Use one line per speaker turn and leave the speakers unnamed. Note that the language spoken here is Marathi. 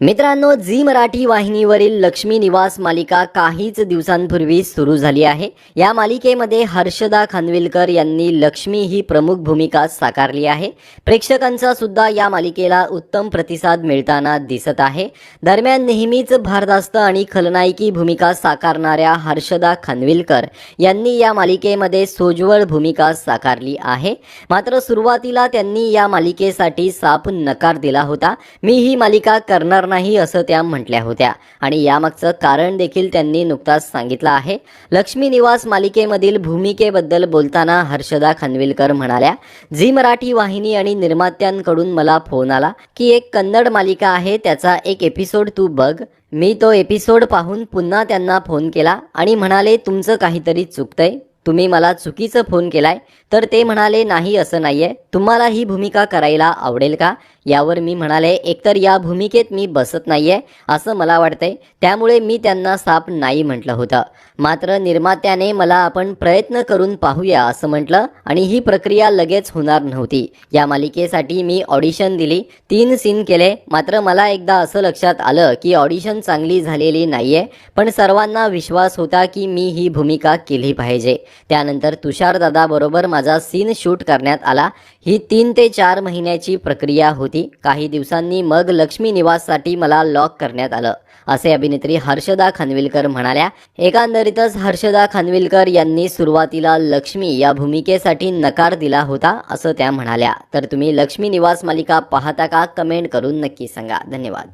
मित्रांनो झी मराठी वाहिनीवरील लक्ष्मी निवास मालिका काहीच दिवसांपूर्वी सुरू झाली आहे. या मालिकेमध्ये हर्षदा खानविलकर यांनी लक्ष्मी ही प्रमुख भूमिका साकारली आहे. प्रेक्षकांचा सुद्धा या मालिकेला उत्तम प्रतिसाद मिळताना दिसत आहे. दरम्यान नेहमीच भारदास्त आणि खलनायकी भूमिका साकारणाऱ्या हर्षदा खानविलकर यांनी या मालिकेमध्ये सोज्वळ भूमिका साकारली आहे. मात्र सुरुवातीला त्यांनी या मालिकेसाठी साप नकार दिला होता. मी ही मालिका करणार नाही असं त्या म्हटल्या होत्या. आणि यामागचं कारण देखील त्यांनी नुकताच सांगितलं आहे. लक्ष्मी निवास मालिकेमधील भूमिकेबद्दल बोलताना हर्षदा खानविलकर म्हणाल्या झी मराठी वाहिनी आणि निर्मात्यांकडून मला फोन आला की एक कन्नड मालिका आहे त्याचा एक एपिसोड तू बघ. मी तो एपिसोड पाहून पुन्हा त्यांना फोन केला आणि म्हणाले तुमचं काहीतरी चुकतंय. तुम्ही मला चुकीचं फोन केलाय तर ते म्हणाले नाही असं नाहीये. तुम्हाला ही भूमिका करायला आवडेल का? यावर मी म्हणाले एकतर या भूमिकेत मी बसत नाहीये असं मला वाटतंय. त्यामुळे मी त्यांना साप नाही म्हटलं होतं. मात्र निर्मात्याने मला आपण प्रयत्न करून पाहूया असं म्हटलं आणि ही प्रक्रिया लगेच होणार नव्हती. या मालिकेसाठी मी ऑडिशन दिली. तीन सीन केले. मात्र मला एकदा असं लक्षात आलं की ऑडिशन चांगली झालेली नाहीये पण सर्वांना विश्वास होता की मी ही भूमिका केली पाहिजे. त्यानंतर तुषारदादाबरोबर माझा सीन शूट करण्यात आला. ही तीन ते चार महिन्याची प्रक्रिया होती. काही दिवसांनी मग लक्ष्मी निवाससाठी मला लॉक करण्यात आलं. असे अभिनेत्री हर्षदा खानविलकर म्हणाल्या एकंदरीतच हर्षदा खानविलकर यांनी सुरुवातीला लक्ष्मी या भूमिकेसाठी नकार दिला होता असं त्या म्हणाल्या. तर तुम्ही लक्ष्मी निवास मालिका पाहता का? कमेंट करून नक्की सांगा. धन्यवाद.